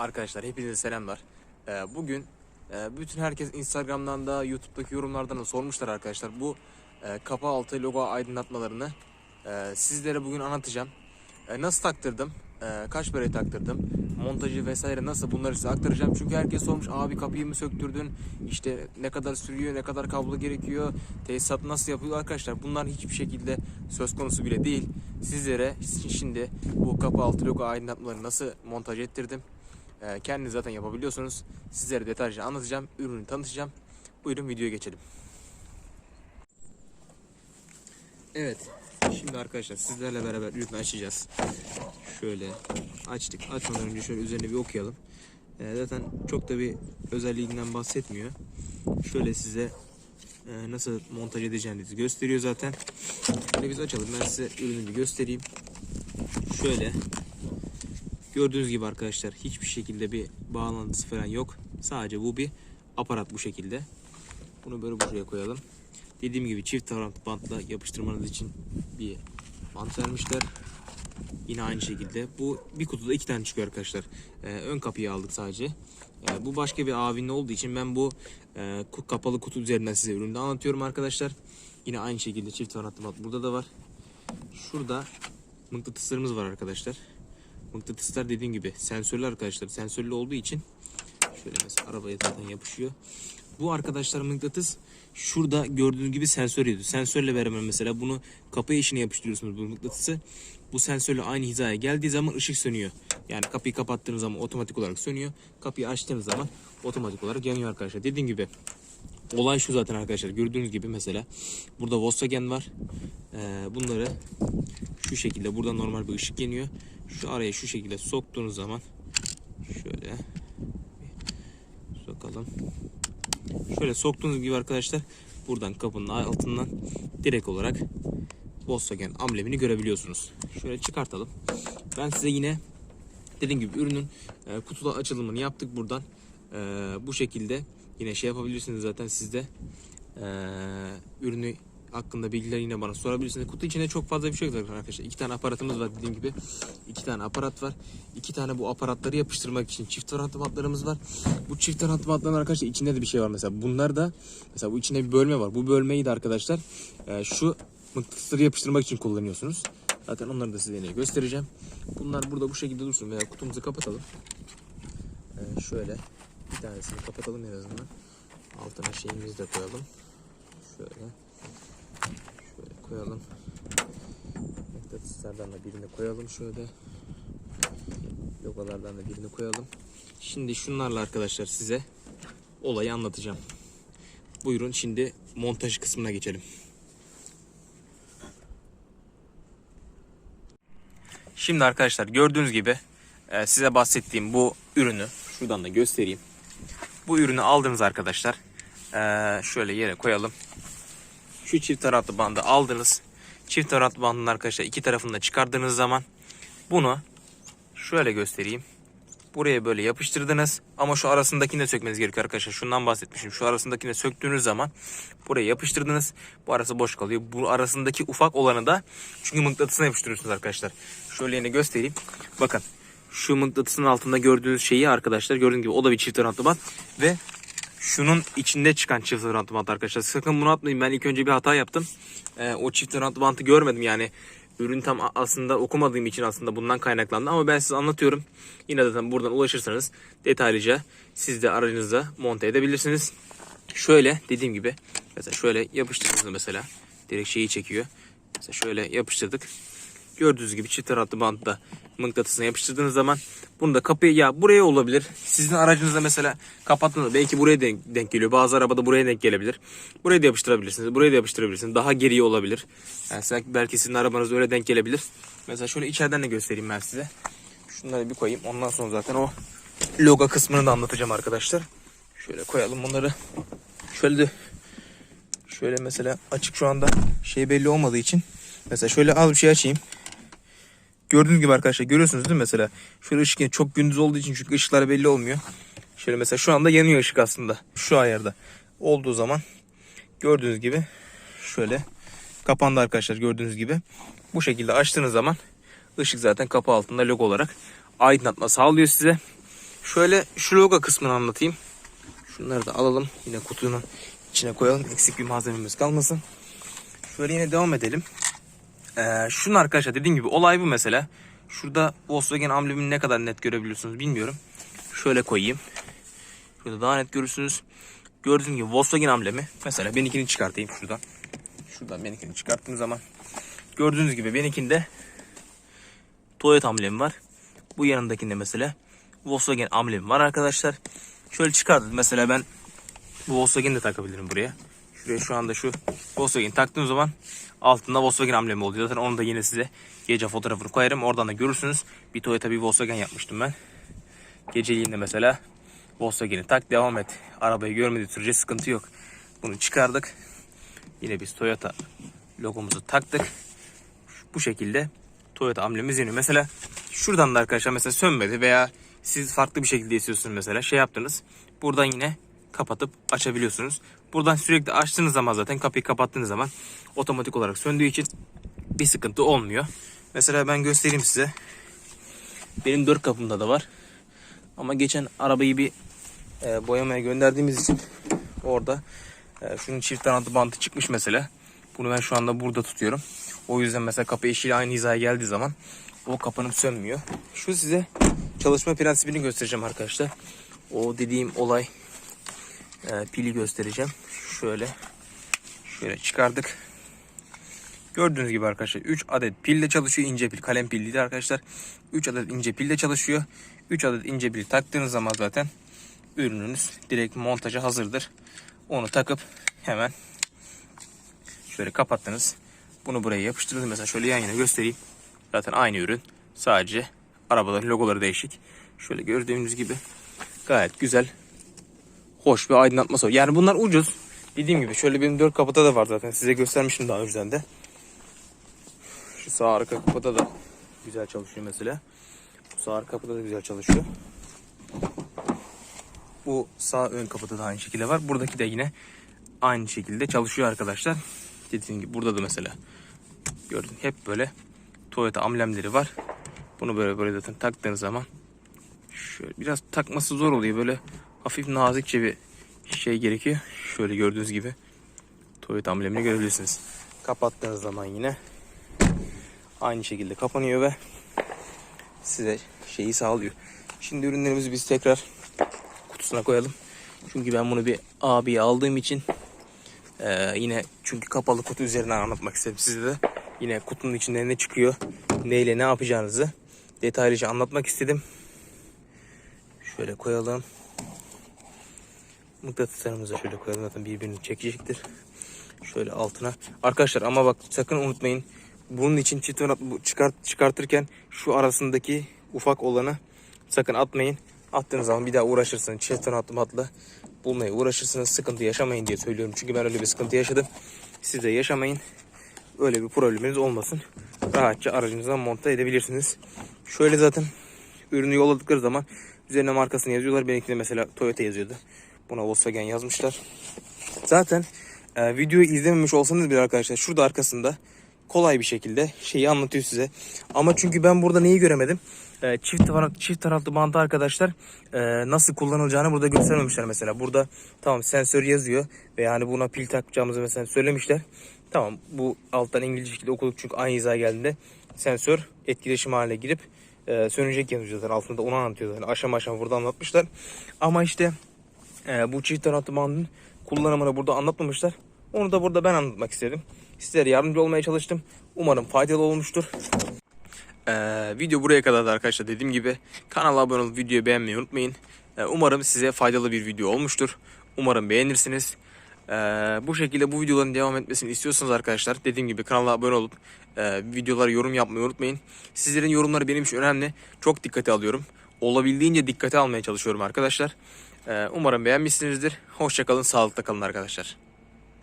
Arkadaşlar hepinize selamlar. Ee, bugün e, bütün herkes Instagram'dan da YouTube'daki yorumlardan da sormuşlar arkadaşlar. Bu e, kapı altı logo aydınlatmalarını e, sizlere bugün anlatacağım. E, nasıl taktırdım? Kaç paraya taktırdım? Montajı vesaire nasıl bunları size aktaracağım. Çünkü herkes sormuş abi kapıyı mı söktürdün? İşte ne kadar sürüyor, ne kadar kablo gerekiyor? Tesisat nasıl yapıyor? Arkadaşlar bunlar hiçbir şekilde söz konusu bile değil. Sizlere şimdi bu kapı altı logo aydınlatmalarını nasıl montaj ettirdim? Ee, kendiniz zaten yapabiliyorsunuz. Sizlere detaylıca anlatacağım. Ürünü tanıtacağım. Buyurun videoya geçelim. Evet. Şimdi arkadaşlar sizlerle beraber ürünü açacağız. Şöyle açtık. Açmadan önce şöyle üzerine bir okuyalım. Ee, zaten çok da bir özelliğinden bahsetmiyor. Şöyle size e, nasıl montaj edeceğinizi gösteriyor zaten. Şöyle biz açalım. Ben size ürünü bir göstereyim. Şöyle Gördüğünüz gibi arkadaşlar hiçbir şekilde bir bağlantısı falan yok. Sadece bu bir aparat bu şekilde. Bunu böyle buraya koyalım. Dediğim gibi çift taraf bantla yapıştırmanız için bir bant vermişler. Yine aynı şekilde. Bu bir kutuda iki tane çıkıyor arkadaşlar. Ee, ön kapıyı aldık sadece. Ee, bu başka bir abinin olduğu için ben bu e, kapalı kutu üzerinden size ürünü anlatıyorum arkadaşlar. Yine aynı şekilde çift taraflı bant burada da var. Şurada mıknatıslarımız var arkadaşlar. Mıknatıslar dediğim gibi sensörlü arkadaşlar. Sensörlü olduğu için şöyle mesela arabaya zaten yapışıyor. Bu arkadaşlar mıknatıs şurada gördüğünüz gibi sensör ediyor. Sensörle beraber mesela bunu kapı eşine yapıştırıyorsunuz bu mıknatısı. Bu sensörle aynı hizaya geldiği zaman ışık sönüyor. Yani kapıyı kapattığınız zaman otomatik olarak sönüyor. Kapıyı açtığınız zaman otomatik olarak yanıyor arkadaşlar. Dediğim gibi olay şu zaten arkadaşlar. Gördüğünüz gibi mesela burada Volkswagen var. Ee, bunları şu şekilde burada normal bir ışık yanıyor. Şu araya şu şekilde soktuğunuz zaman şöyle sokalım. Şöyle soktuğunuz gibi arkadaşlar buradan kapının altından direkt olarak Volkswagen amblemini görebiliyorsunuz. Şöyle çıkartalım. Ben size yine dediğim gibi ürünün e, kutuda açılımını yaptık buradan. E, bu şekilde yine şey yapabilirsiniz zaten sizde. E, ürünü hakkında bilgiler yine bana sorabilirsiniz. Kutu içinde çok fazla bir şey yok arkadaşlar. İki tane aparatımız var dediğim gibi. İki tane aparat var. İki tane bu aparatları yapıştırmak için çift taraflı bantlarımız var. Bu çift taraflı bantların arkadaşlar içinde de bir şey var mesela. Bunlar da mesela bu içinde bir bölme var. Bu bölmeyi de arkadaşlar e, şu mıknatısları yapıştırmak için kullanıyorsunuz. Zaten onları da size yine göstereceğim. Bunlar burada bu şekilde dursun veya kutumuzu kapatalım. E, şöyle bir tanesini kapatalım en azından. Altına şeyimizi de koyalım. Şöyle koyalım. Mıknatıslardan da birini koyalım şöyle. Logolardan da birini koyalım. Şimdi şunlarla arkadaşlar size olayı anlatacağım. Buyurun şimdi montaj kısmına geçelim. Şimdi arkadaşlar gördüğünüz gibi e, size bahsettiğim bu ürünü şuradan da göstereyim. Bu ürünü aldınız arkadaşlar. E, şöyle yere koyalım. Şu çift taraflı bandı aldınız. Çift taraflı bandın arkadaşlar iki tarafını da çıkardığınız zaman bunu şöyle göstereyim. Buraya böyle yapıştırdınız ama şu arasındakini de sökmeniz gerekiyor arkadaşlar. Şundan bahsetmişim. Şu arasındakini de söktüğünüz zaman buraya yapıştırdınız. Bu arası boş kalıyor. Bu arasındaki ufak olanı da çünkü mıknatısına yapıştırıyorsunuz arkadaşlar. Şöyle yine göstereyim. Bakın şu mıknatısın altında gördüğünüz şeyi arkadaşlar gördüğünüz gibi o da bir çift taraflı bant ve şunun içinde çıkan çift taraflı bant arkadaşlar. Sakın bunu atmayın. Ben ilk önce bir hata yaptım. Ee, o çift taraflı bantı görmedim yani. Ürün tam aslında okumadığım için aslında bundan kaynaklandı. Ama ben size anlatıyorum. Yine zaten buradan ulaşırsanız detaylıca siz de aracınıza monte edebilirsiniz. Şöyle dediğim gibi mesela şöyle yapıştırdınız mesela. Direkt şeyi çekiyor. Mesela şöyle yapıştırdık. Gördüğünüz gibi çift taraflı bantta mıknatısına yapıştırdığınız zaman bunu da kapıya ya buraya olabilir. Sizin aracınızda mesela kapattığınızda belki buraya denk, denk geliyor. Bazı arabada buraya denk gelebilir. Buraya da yapıştırabilirsiniz. Buraya da yapıştırabilirsiniz. Daha geriye olabilir. Yani belki sizin arabanız öyle denk gelebilir. Mesela şöyle içeriden de göstereyim ben size. Şunları bir koyayım. Ondan sonra zaten o logo kısmını da anlatacağım arkadaşlar. Şöyle koyalım bunları. Şöyle de şöyle mesela açık şu anda şey belli olmadığı için mesela şöyle az bir şey açayım. Gördüğünüz gibi arkadaşlar görüyorsunuz değil mi mesela? Şöyle ışık çok gündüz olduğu için çünkü ışıklar belli olmuyor. Şöyle mesela şu anda yanıyor ışık aslında. Şu ayarda olduğu zaman gördüğünüz gibi şöyle kapandı arkadaşlar gördüğünüz gibi. Bu şekilde açtığınız zaman ışık zaten kapı altında logo olarak aydınlatma sağlıyor size. Şöyle şu logo kısmını anlatayım. Şunları da alalım. Yine kutunun içine koyalım. Eksik bir malzememiz kalmasın. Şöyle yine devam edelim. Ee, şunun arkadaşlar dediğim gibi olay bu mesela. Şurada Volkswagen amblemini ne kadar net görebiliyorsunuz bilmiyorum. Şöyle koyayım. Şurada daha net görürsünüz. Gördüğünüz gibi Volkswagen amblemi. Mesela benimkini çıkartayım şuradan. Şuradan benimkini çıkarttığım zaman. Gördüğünüz gibi benimkinde Toyota amblemi var. Bu yanındakinde mesela Volkswagen amblemi var arkadaşlar. Şöyle çıkardım. Mesela ben bu Volkswagen'i de takabilirim buraya. Şuraya şu anda şu Volkswagen taktığım zaman altında Volkswagen amblemi oluyor. Zaten onu da yine size gece fotoğrafını koyarım. Oradan da görürsünüz. Bir Toyota bir Volkswagen yapmıştım ben. Geceliğinde mesela Volkswagen'i tak devam et. Arabayı görmediği sürece sıkıntı yok. Bunu çıkardık. Yine biz Toyota logomuzu taktık. Bu şekilde Toyota amblemiz yanıyor. Mesela şuradan da arkadaşlar mesela sönmedi veya siz farklı bir şekilde istiyorsunuz mesela şey yaptınız. Buradan yine kapatıp açabiliyorsunuz. Buradan sürekli açtığınız zaman zaten kapıyı kapattığınız zaman otomatik olarak söndüğü için bir sıkıntı olmuyor. Mesela ben göstereyim size. Benim dört kapımda da var. Ama geçen arabayı bir e, boyamaya gönderdiğimiz için orada e, şunun çift kanatlı bantı çıkmış mesela. Bunu ben şu anda burada tutuyorum. O yüzden mesela kapı eşiğiyle aynı hizaya geldiği zaman o kapanıp sönmüyor. Şu size çalışma prensibini göstereceğim arkadaşlar. O dediğim olay e, pili göstereceğim. Şöyle şöyle çıkardık. Gördüğünüz gibi arkadaşlar 3 adet pille çalışıyor. ince pil kalem pilliydi arkadaşlar. 3 adet ince pille çalışıyor. 3 adet ince pil taktığınız zaman zaten ürününüz direkt montaja hazırdır. Onu takıp hemen şöyle kapattınız. Bunu buraya yapıştırdınız. Mesela şöyle yan yana göstereyim. Zaten aynı ürün. Sadece arabaların logoları değişik. Şöyle gördüğünüz gibi gayet güzel. Hoş bir aydınlatması var. Yani bunlar ucuz. Dediğim gibi şöyle benim 4 kapıda da var zaten. Size göstermiştim daha önceden de. Şu sağ arka kapıda da güzel çalışıyor mesela. Bu sağ arka kapıda da güzel çalışıyor. Bu sağ ön kapıda da aynı şekilde var. Buradaki de yine aynı şekilde çalışıyor arkadaşlar. Dediğim gibi burada da mesela gördün hep böyle Toyota amblemleri var. Bunu böyle böyle zaten taktığınız zaman şöyle biraz takması zor oluyor. Böyle hafif nazikçe bir şey gerekiyor. Şöyle gördüğünüz gibi Toyota amblemini görebilirsiniz. Kapattığınız zaman yine aynı şekilde kapanıyor ve size şeyi sağlıyor. Şimdi ürünlerimizi biz tekrar kutusuna koyalım. Çünkü ben bunu bir abiye aldığım için ee, yine çünkü kapalı kutu üzerinden anlatmak istedim size de. Yine kutunun içinde ne çıkıyor, neyle ne yapacağınızı detaylıca anlatmak istedim. Şöyle koyalım. Mıknatıslarımızı şöyle koyalım zaten birbirini çekecektir. Şöyle altına. Arkadaşlar ama bak sakın unutmayın. Bunun için çift çıkart, çıkartırken şu arasındaki ufak olanı sakın atmayın. Attığınız zaman bir daha uğraşırsınız. Çift kanatlı matla bulmaya uğraşırsınız. Sıkıntı yaşamayın diye söylüyorum. Çünkü ben öyle bir sıkıntı yaşadım. Siz de yaşamayın. Öyle bir probleminiz olmasın. Rahatça aracınıza monte edebilirsiniz. Şöyle zaten ürünü yolladıkları zaman üzerine markasını yazıyorlar. Benimkinde mesela Toyota yazıyordu. Buna Volkswagen yazmışlar. Zaten e, videoyu izlememiş olsanız bile arkadaşlar şurada arkasında kolay bir şekilde şeyi anlatıyor size. Ama çünkü ben burada neyi göremedim? E, çift taraflı, çift taraflı bantı arkadaşlar e, nasıl kullanılacağını burada göstermemişler mesela. Burada tamam sensör yazıyor ve yani buna pil takacağımızı mesela söylemişler. Tamam bu alttan İngilizce şekilde okuduk çünkü aynı hizaya geldiğinde sensör etkileşim haline girip e, sönecek yazıyor zaten altında onu anlatıyor zaten. Aşama aşama burada anlatmışlar. Ama işte e, bu çift taraflı bandın kullanımını burada anlatmamışlar. Onu da burada ben anlatmak istedim. Sizlere yardımcı olmaya çalıştım. Umarım faydalı olmuştur. Ee, video buraya kadar da arkadaşlar dediğim gibi kanala abone olup videoyu beğenmeyi unutmayın. Ee, umarım size faydalı bir video olmuştur. Umarım beğenirsiniz. Ee, bu şekilde bu videoların devam etmesini istiyorsanız arkadaşlar dediğim gibi kanala abone olup e, videolara yorum yapmayı unutmayın. Sizlerin yorumları benim için önemli. Çok dikkate alıyorum. Olabildiğince dikkate almaya çalışıyorum arkadaşlar. Ee, umarım beğenmişsinizdir. Hoşçakalın, sağlıkla kalın arkadaşlar.